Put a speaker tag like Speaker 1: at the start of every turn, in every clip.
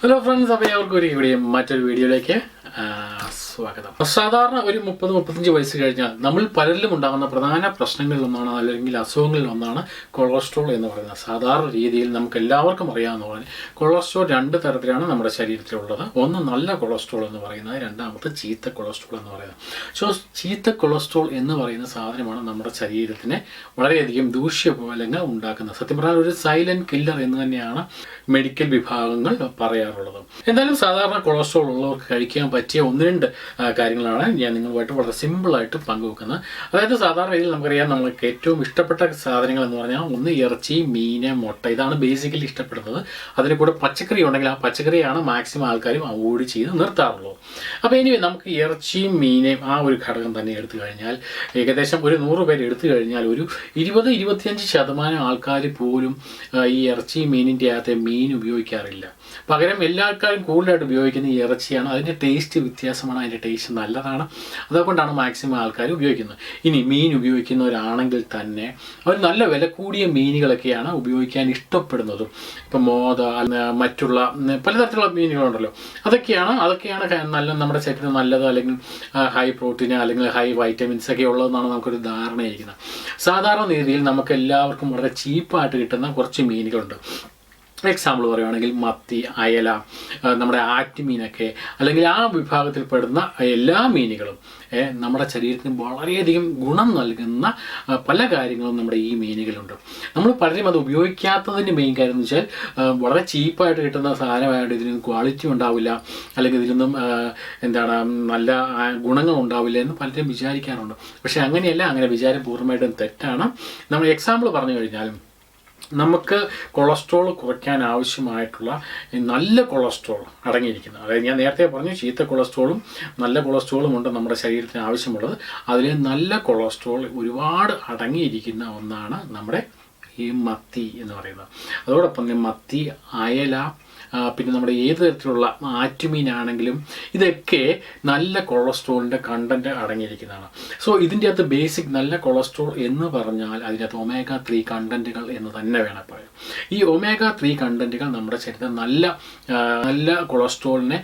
Speaker 1: Hello friends അപ്പോൾ അവർക്ക് ഒരു ഇവിടെ മറ്റൊരു വീഡിയോയിലേക്ക് സ്വാഗതം. സാധാരണ ഒരു മുപ്പത് മുപ്പത്തഞ്ച് വയസ്സ് കഴിഞ്ഞാൽ നമ്മൾ പലരിലും ഉണ്ടാകുന്ന പ്രധാന പ്രശ്നങ്ങളിൽ ഒന്നാണ് അല്ലെങ്കിൽ അസുഖങ്ങളിൽ ഒന്നാണ് കൊളസ്ട്രോൾ എന്ന് പറയുന്നത്. സാധാരണ രീതിയിൽ നമുക്ക് എല്ലാവർക്കും പറഞ്ഞാൽ കൊളസ്ട്രോൾ രണ്ട് തരത്തിലാണ് നമ്മുടെ ശരീരത്തിലുള്ളത്. ഒന്ന് നല്ല കൊളസ്ട്രോൾ എന്ന് പറയുന്നത് രണ്ടാമത്തെ ചീത്ത കൊളസ്ട്രോൾ എന്ന് പറയുന്നത്. സോ ചീത്ത കൊളസ്ട്രോൾ എന്ന് പറയുന്ന സാധനമാണ് നമ്മുടെ ശരീരത്തിനെ വളരെയധികം ദൂഷ്യഫലങ്ങൾ ഉണ്ടാക്കുന്നത്. സത്യം പറഞ്ഞാൽ ഒരു സൈലന്റ് കില്ലർ എന്ന് തന്നെയാണ് മെഡിക്കൽ വിഭാഗങ്ങൾ പറയാറുള്ളത്. എന്തായാലും സാധാരണ കൊളസ്ട്രോൾ ഉള്ളവർക്ക് കഴിക്കാൻ പറ്റിയ ഒന്ന് രണ്ട് കാര്യങ്ങളാണ്. ഞാൻ നിങ്ങളുമായിട്ട് വളരെ സിമ്പിളായിട്ട് പങ്കുവെക്കുന്നത്. അതായത് സാധാരണ രീതിയിൽ നമുക്കറിയാം നമ്മൾക്ക് ഏറ്റവും ഇഷ്ടപ്പെട്ട സാധനങ്ങൾ എന്ന് പറഞ്ഞാൽ ഒന്ന് ഇറച്ചി മീന് മുട്ട. ഇതാണ് ബേസിക്കലി ഇഷ്ടപ്പെടുന്നത്. അതിന് കൂടെ പച്ചക്കറി ഉണ്ടെങ്കിൽ ആ പച്ചക്കറിയാണ് മാക്സിമം ആൾക്കാരും അവോയ്ഡ് ചെയ്ത് നിർത്താറുള്ളൂ അപ്പോൾ ഇനി നമുക്ക് ഇറച്ചിയും മീനെയും ആ ഒരു ഘടകം തന്നെ എടുത്തു കഴിഞ്ഞാൽ ഏകദേശം ഒരു നൂറ് പേര് എടുത്തു കഴിഞ്ഞാൽ ഒരു ഇരുപത് ഇരുപത്തിയഞ്ച് ശതമാനം ആൾക്കാർ പോലും ഈ ഇറച്ചി മീനിന്റെ അകത്തെ മീൻ ഉപയോഗിക്കാറില്ല. പകരം എല്ലാ ആൾക്കാരും കൂടുതലായിട്ട് ഉപയോഗിക്കുന്ന ഈ ഇറച്ചിയാണ്. അതിന്റെ ടേസ്റ്റ് വ്യത്യാസമാണ് അതിന്റെ ടേസ്റ്റ് നല്ലതാണ്. അതുകൊണ്ടാണ് മാക്സിമം ആൾക്കാർ ഉപയോഗിക്കുന്നത്. ഇനി മീൻ ഉപയോഗിക്കുന്നവരാണെങ്കിൽ തന്നെ അവർ നല്ല വില കൂടിയ മീനുകളൊക്കെയാണ് ഉപയോഗിക്കാൻ ഇഷ്ടപ്പെടുന്നതും. ഇപ്പം മോത മറ്റുള്ള പലതരത്തിലുള്ള മീനുകളുണ്ടല്ലോ. അതൊക്കെയാണ് അതൊക്കെയാണ് നല്ല നമ്മുടെ ശരീരത്തിന് നല്ലത് അല്ലെങ്കിൽ ഹൈ പ്രോട്ടീൻ അല്ലെങ്കിൽ ഹൈ വൈറ്റമിൻസ് ഒക്കെ ഉള്ളതെന്നാണ് നമുക്കൊരു ധാരണയായിരിക്കുന്നത് സാധാരണ രീതിയിൽ നമുക്ക് എല്ലാവർക്കും വളരെ ചീപ്പായിട്ട് കിട്ടുന്ന കുറച്ച് മീനുകളുണ്ട്. എക്സാമ്പിൾ പറയുകയാണെങ്കിൽ മത്തി അയല നമ്മുടെ ആറ്റുമീനൊക്കെ അല്ലെങ്കിൽ ആ വിഭാഗത്തിൽപ്പെടുന്ന എല്ലാ മീനുകളും നമ്മുടെ ശരീരത്തിന് വളരെയധികം ഗുണം നൽകുന്ന പല കാര്യങ്ങളും നമ്മുടെ ഈ മീനുകളുണ്ട് നമ്മൾ പലരും അത് ഉപയോഗിക്കാത്തതിന്റെ മെയിൻ കാര്യം എന്ന് വെച്ചാൽ വളരെ ചീപ്പായിട്ട് കിട്ടുന്ന സാധനമായിട്ട് ഇതിനൊന്നും ക്വാളിറ്റി ഉണ്ടാവില്ല അല്ലെങ്കിൽ ഇതിനൊന്നും എന്താണ് നല്ല ഗുണങ്ങൾ ഉണ്ടാവില്ല എന്ന് പലരും വിചാരിക്കാറുണ്ട്. പക്ഷേ അങ്ങനെയല്ല അങ്ങനെ വിചാരം പൂർണമായിട്ടും തെറ്റാണ്. നമ്മൾ എക്സാമ്പിൾ പറഞ്ഞു കഴിഞ്ഞാലും നമുക്ക് കൊളസ്ട്രോൾ കുറയ്ക്കാൻ ആവശ്യമായിട്ടുള്ള നല്ല കൊളസ്ട്രോൾ അടങ്ങിയിരിക്കുന്നത്. അതായത് ഞാൻ നേരത്തെ പറഞ്ഞു ചീത്ത കൊളസ്ട്രോളും നല്ല കൊളസ്ട്രോളും ഉണ്ട് നമ്മുടെ ശരീരത്തിന് ആവശ്യമുള്ളത്. അതിൽ നല്ല കൊളസ്ട്രോൾ ഒരുപാട് അടങ്ങിയിരിക്കുന്ന ഒന്നാണ് നമ്മുടെ ഈ മത്തി എന്ന് പറയുന്നത്. അതോടൊപ്പം തന്നെ മത്തി അയല പിന്നെ നമ്മുടെ ഏത് തരത്തിലുള്ള ആറ്റുമീനാണെങ്കിലും ഇതൊക്കെ നല്ല കൊളസ്ട്രോളിന്റെ കണ്ടന്റ് അടങ്ങിയിരിക്കുന്നതാണ്. സോ ഇതിന്റെ അകത്ത് ബേസിക് നല്ല കൊളസ്ട്രോൾ എന്ന് പറഞ്ഞാൽ അതിനകത്ത് ഒമേഗ ത്രീ കണ്ടന്റുകൾ എന്ന് തന്നെ വേണം പറയാം. ഈ ഒമേഗ ത്രീ കണ്ടന്റുകൾ നമ്മുടെ ശരീരത്തിൽ നല്ല നല്ല കൊളസ്ട്രോളിനെ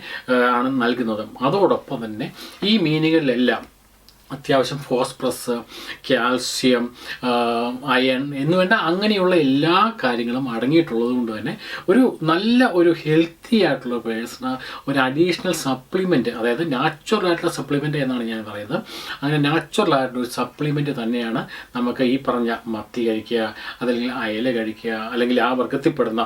Speaker 1: ആണ് നൽകുന്നത്. അതോടൊപ്പം തന്നെ ഈ മീനുകളിലെല്ലാം അത്യാവശ്യം ഫോസ്ഫറസ് കാൽസ്യം അയൺ എന്ന് വേണ്ട അങ്ങനെയുള്ള എല്ലാ കാര്യങ്ങളും അടങ്ങിയിട്ടുള്ളത് കൊണ്ട് തന്നെ ഒരു നല്ല ഒരു ഹെൽത്തി ആയിട്ടുള്ള പേഴ്സണ ഒരു അഡീഷണൽ സപ്ലിമെന്റ് അതായത് നാച്ചുറൽ ആയിട്ടുള്ള സപ്ലിമെന്റ് എന്നാണ് ഞാൻ പറയുന്നത്. അങ്ങനെ നാച്ചുറൽ ആയിട്ടുള്ള ഒരു സപ്ലിമെന്റ് തന്നെയാണ് നമുക്ക് ഈ പറഞ്ഞ മത്തി കഴിക്കുക അതല്ലെങ്കിൽ അയല കഴിക്കുക അല്ലെങ്കിൽ ആ വർഗത്തിൽപ്പെടുന്ന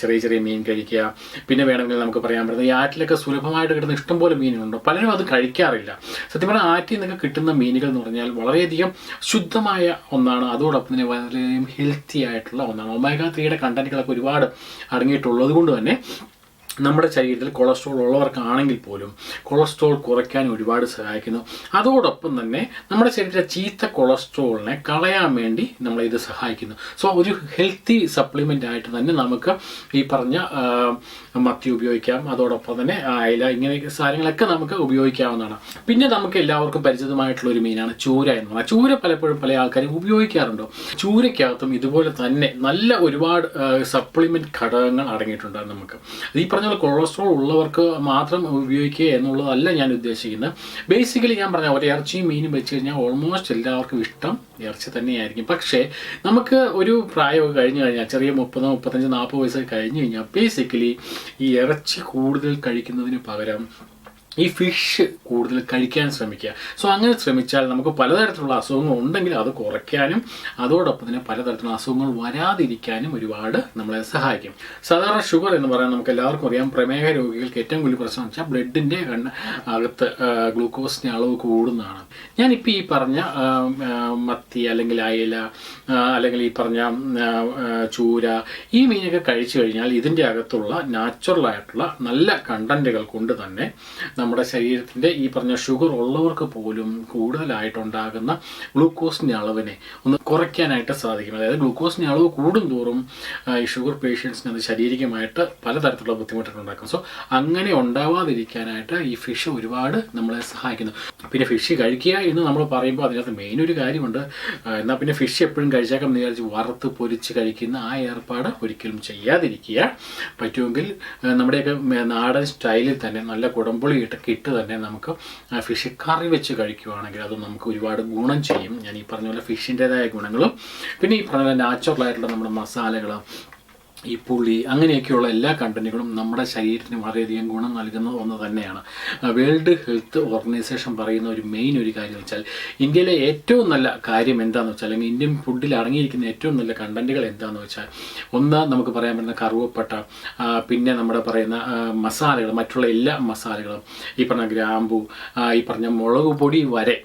Speaker 1: ചെറിയ ചെറിയ മീൻ കഴിക്കുക. പിന്നെ വേണമെങ്കിൽ നമുക്ക് പറയാൻ പറ്റുന്നത് ഈ ആറ്റിലൊക്കെ സുലഭമായിട്ട് കിട്ടുന്ന ഇഷ്ടംപോലെ മീനുകളുണ്ട്. പലരും അത് കഴിക്കാറില്ല. സത്യം പറഞ്ഞാൽ ആറ്റിൽ നിന്നൊക്കെ കിട്ടുന്ന മീനുകൾ എന്ന് പറഞ്ഞാൽ വളരെയധികം ശുദ്ധമായ ഒന്നാണ്. അതോടൊപ്പം തന്നെ വളരെയധികം ഹെൽത്തി ആയിട്ടുള്ള ഒന്നാണ്. ഒമേഗ ത്രീയുടെ കണ്ടന്റുകളൊക്കെ ഒരുപാട് അടങ്ങിയിട്ടുള്ളത് കൊണ്ട് തന്നെ നമ്മുടെ ശരീരത്തിൽ കൊളസ്ട്രോൾ ഉള്ളവർക്കാണെങ്കിൽ പോലും കൊളസ്ട്രോൾ കുറയ്ക്കാൻ ഒരുപാട് സഹായിക്കുന്നു. അതോടൊപ്പം തന്നെ നമ്മുടെ ശരീരത്തിലെ ചീത്ത കൊളസ്ട്രോളിനെ കളയാൻ വേണ്ടി നമ്മളെ ഇത് സഹായിക്കുന്നു. സോ ഒരു ഹെൽത്തി സപ്ലിമെന്റ് ആയിട്ട് തന്നെ നമുക്ക് ഈ പറഞ്ഞ മത്തി ഉപയോഗിക്കാം. അതോടൊപ്പം തന്നെ അയല ഇങ്ങനെ സാധനങ്ങളൊക്കെ നമുക്ക് ഉപയോഗിക്കാവുന്നതാണ്. പിന്നെ നമുക്ക് എല്ലാവർക്കും പരിചിതമായിട്ടുള്ള ഒരു മീനാണ് ചൂര എന്ന് പറയുന്നത് ചൂര പലപ്പോഴും പല ആൾക്കാരും ഉപയോഗിക്കാറുണ്ടോ. ചൂരയ്ക്കകത്തും ഇതുപോലെ തന്നെ നല്ല ഒരുപാട് സപ്ലിമെന്റ് ഘടകങ്ങൾ അടങ്ങിയിട്ടുണ്ട് നമുക്ക്. ഈ പറഞ്ഞ പോലെ കൊളസ്ട്രോൾ ഉള്ളവർക്ക് മാത്രം ഉപയോഗിക്കുക എന്നുള്ളതല്ല ഞാൻ ഉദ്ദേശിക്കുന്നത്. ബേസിക്കലി ഞാൻ പറഞ്ഞ ഒരു ഇറച്ചിയും മീനും വെച്ച് കഴിഞ്ഞാൽ ഓൾമോസ്റ്റ് എല്ലാവർക്കും ഇഷ്ടം. ഇറച്ചി തന്നെയായിരിക്കും. പക്ഷേ നമുക്ക് ഒരു പ്രായമൊക്കെ കഴിഞ്ഞു കഴിഞ്ഞാൽ ചെറിയ മുപ്പത് മുപ്പത്തഞ്ച് നാൽപ്പത് വയസ്സൊക്കെ കഴിഞ്ഞു കഴിഞ്ഞാൽ ബേസിക്കലി ഈ ഇറച്ചി കൂടുതൽ കഴിക്കുന്നതിന് പകരം ഈ ഫിഷ് കൂടുതൽ കഴിക്കാൻ ശ്രമിക്കുക. സോ അങ്ങനെ ശ്രമിച്ചാൽ നമുക്ക് പലതരത്തിലുള്ള അസുഖങ്ങൾ ഉണ്ടെങ്കിൽ അത് കുറയ്ക്കാനും അതോടൊപ്പം തന്നെ പലതരത്തിലുള്ള അസുഖങ്ങൾ വരാതിരിക്കാനും ഒരുപാട് നമ്മളെ സഹായിക്കും. സാധാരണ ഷുഗർ എന്ന് പറയാൻ നമുക്ക് എല്ലാവർക്കും അറിയാം. പ്രമേഹ രോഗികൾക്ക് ഏറ്റവും വലിയ പ്രശ്നം വെച്ചാൽ ബ്ലഡിന്റെ അകത്ത് ഗ്ലൂക്കോസിന്റെ അളവ് കൂടുന്നതാണ്. ഞാനിപ്പോൾ ഈ പറഞ്ഞ മത്തി അല്ലെങ്കിൽ അയല അല്ലെങ്കിൽ ഈ പറഞ്ഞ ചൂര ഈ മീനൊക്കെ കഴിച്ചു കഴിഞ്ഞാൽ ഇതിന്റെ അകത്തുള്ള നാച്ചുറൽ ആയിട്ടുള്ള നല്ല കണ്ടന്റുകൾ കൊണ്ട് തന്നെ നമ്മുടെ ശരീരത്തിന്റെ ഈ പറഞ്ഞ ഷുഗർ ഉള്ളവർക്ക് പോലും കൂടുതലായിട്ടുണ്ടാകുന്ന ഗ്ലൂക്കോസിന്റെ അളവിനെ ഒന്ന് കുറയ്ക്കാനായിട്ട് സാധിക്കും. അതായത് ഗ്ലൂക്കോസിന്റെ അളവ് കൂടും തോറും ഈ ഷുഗർ പേഷ്യൻസിന് അത് ശാരീരികമായിട്ട് പലതരത്തിലുള്ള ബുദ്ധിമുട്ടുകൾ ഉണ്ടാക്കും. സോ അങ്ങനെ ഉണ്ടാവാതിരിക്കാനായിട്ട് ഈ ഫിഷ് ഒരുപാട് നമ്മളെ സഹായിക്കുന്നു. പിന്നെ ഫിഷ് കഴിക്കുക എന്ന് നമ്മൾ പറയുമ്പോൾ അതിനകത്ത് മെയിൻ ഒരു കാര്യമുണ്ട്. എന്നാൽ പിന്നെ ഫിഷ് എപ്പോഴും കഴിച്ചേക്കാം വിചാരിച്ച് വറുത്ത് പൊരിച്ച് കഴിക്കുന്ന ആ ഏർപ്പാട് ഒരിക്കലും ചെയ്യാതിരിക്കുക പറ്റുമെങ്കിൽ നമ്മുടെയൊക്കെ നാടൻ സ്റ്റൈലിൽ തന്നെ നല്ല കുടംപുളി ഇട്ടൊക്കെ ഇട്ട് തന്നെ നമുക്ക് ഫിഷ് കറി വെച്ച് കഴിക്കുകയാണെങ്കിൽ അത് നമുക്ക് ഒരുപാട് ഗുണം ചെയ്യും. ഞാൻ ഈ പറഞ്ഞ പോലെ ഫിഷിന്റെതായ ഗുണങ്ങളും പിന്നെ ഈ പറഞ്ഞ പോലെ നാച്ചുറലായിട്ടുള്ള നമ്മുടെ മസാലകൾ ഈ പുളി അങ്ങനെയൊക്കെയുള്ള എല്ലാ കണ്ടന്റുകളും നമ്മുടെ ശരീരത്തിന് വളരെയധികം ഗുണം നൽകുന്ന ഒന്ന് തന്നെയാണ്. വേൾഡ് ഹെൽത്ത് ഓർഗനൈസേഷൻ പറയുന്ന ഒരു മെയിൻ ഒരു കാര്യം വെച്ചാൽ ഇന്ത്യയിലെ ഏറ്റവും നല്ല കാര്യം എന്താണെന്ന് വെച്ചാൽ അല്ലെങ്കിൽ ഇന്ത്യൻ ഫുഡിൽ അടങ്ങിയിരിക്കുന്ന ഏറ്റവും നല്ല കണ്ടന്റുകൾ എന്താണെന്ന് വെച്ചാൽ ഒന്ന് നമുക്ക് പറയാൻ പറ്റുന്ന കറുവപ്പട്ട പിന്നെ നമ്മുടെ പറയുന്ന മസാലകൾ മറ്റുള്ള എല്ലാ മസാലകളും ഈ പറഞ്ഞ ഗ്രാമ്പു ഈ പറഞ്ഞ മുളക് പൊടി വരെ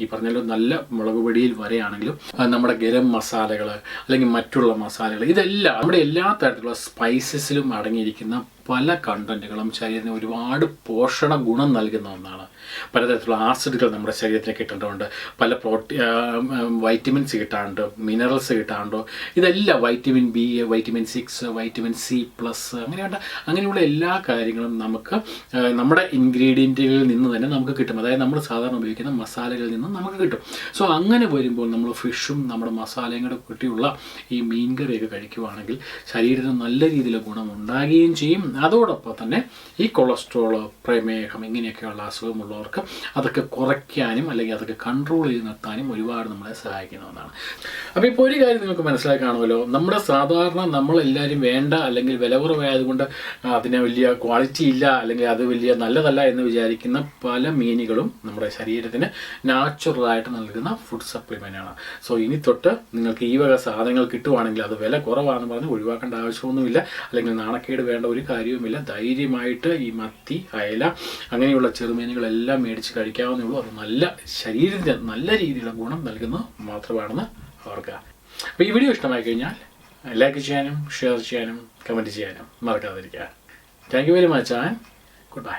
Speaker 1: ഈ പറഞ്ഞാലും നല്ല മുളക് പൊടിയിൽ വരെയാണെങ്കിലും നമ്മുടെ ഗരം മസാലകൾ അല്ലെങ്കിൽ മറ്റുള്ള മസാലകൾ ഇതെല്ലാം നമ്മുടെ എല്ലാ തരത്തിലുള്ള സ്പൈസസിലും അടങ്ങിയിരിക്കുന്ന പല കണ്ടന്റുകളും ശരീരത്തിന് ഒരുപാട് പോഷണ ഗുണം നൽകുന്ന ഒന്നാണ്. പലതരത്തിലുള്ള ആസിഡുകൾ നമ്മുടെ ശരീരത്തിന് കിട്ടേണ്ടതുണ്ട്. പല പ്രോട്ടീ വൈറ്റമിൻസ് കിട്ടാണ്ട് മിനറൽസ് കിട്ടാണ്ടോ ഇതെല്ലാം vitamin B vitamin six vitamin C plus അങ്ങനെയുള്ള അങ്ങനെയുള്ള എല്ലാ കാര്യങ്ങളും നമുക്ക് നമ്മുടെ ഇൻഗ്രീഡിയന്റുകളിൽ നിന്ന് തന്നെ നമുക്ക് കിട്ടും. അതായത് നമ്മൾ സാധാരണ ഉപയോഗിക്കുന്ന മസാലകളിൽ നിന്ന് നമുക്ക് കിട്ടും. സോ അങ്ങനെ വരുമ്പോൾ നമ്മൾ ഫിഷും നമ്മുടെ മസാലയും കൂടെ കൂട്ടിയുള്ള ഈ മീൻ കറിയൊക്കെ കഴിക്കുവാണെങ്കിൽ ശരീരത്തിന് നല്ല രീതിയിൽ ഗുണം ഉണ്ടാകുകയും ചെയ്യും. അതോടൊപ്പം തന്നെ ഈ കൊളസ്ട്രോൾ പ്രമേഹം ഇങ്ങനെയൊക്കെയുള്ള അസുഖമുള്ളവർക്ക് അതൊക്കെ കുറയ്ക്കാനും അല്ലെങ്കിൽ അതൊക്കെ കൺട്രോൾ ചെയ്ത് നിർത്താനും ഒരുപാട് നമ്മളെ സഹായിക്കുന്ന ഒന്നാണ്. അപ്പോൾ ഇപ്പോൾ ഒരു കാര്യം നിങ്ങൾക്ക് മനസ്സിലായി കാണുമല്ലോ. നമ്മുടെ സാധാരണ നമ്മളെല്ലാവരും വേണ്ട അല്ലെങ്കിൽ വില കുറവായതുകൊണ്ട് അതിന് വലിയ ക്വാളിറ്റി ഇല്ല അല്ലെങ്കിൽ അത് വലിയ നല്ലതല്ല എന്ന് വിചാരിക്കുന്ന പല മീനുകളും നമ്മുടെ ശരീരത്തിന് നാച്ചുറലായിട്ട് നൽകുന്ന ഫുഡ് സപ്ലിമെന്റ് ആണ്. സോ ഇനി തൊട്ട് നിങ്ങൾക്ക് ഈ വക സാധനങ്ങൾ കിട്ടുവാണെങ്കിൽ അത് വില കുറവാണെന്ന് പറഞ്ഞ് ഒഴിവാക്കേണ്ട ആവശ്യമൊന്നുമില്ല. അല്ലെങ്കിൽ നാണക്കേട് വേണ്ട ഒരു കാര്യവുമില്ല ധൈര്യമായിട്ട് ഈ മത്തി അയല അങ്ങനെയുള്ള ചെറുമീനുകളെല്ലാം മേടിച്ച് കഴിക്കാവുന്നേ ഉള്ളൂ. അത് നല്ല ശരീരത്തിന് നല്ല രീതിയിലുള്ള ഗുണം നൽകുന്ന മാത്രമാണെന്ന് ഓർക്കുക. അപ്പോൾ ഈ വീഡിയോ ഇഷ്ടമായി കഴിഞ്ഞാൽ ലൈക്ക് ചെയ്യാനും ഷെയർ ചെയ്യാനും കമന്റ് ചെയ്യാനും മറക്കാതിരിക്കുക. Thank you very much and goodbye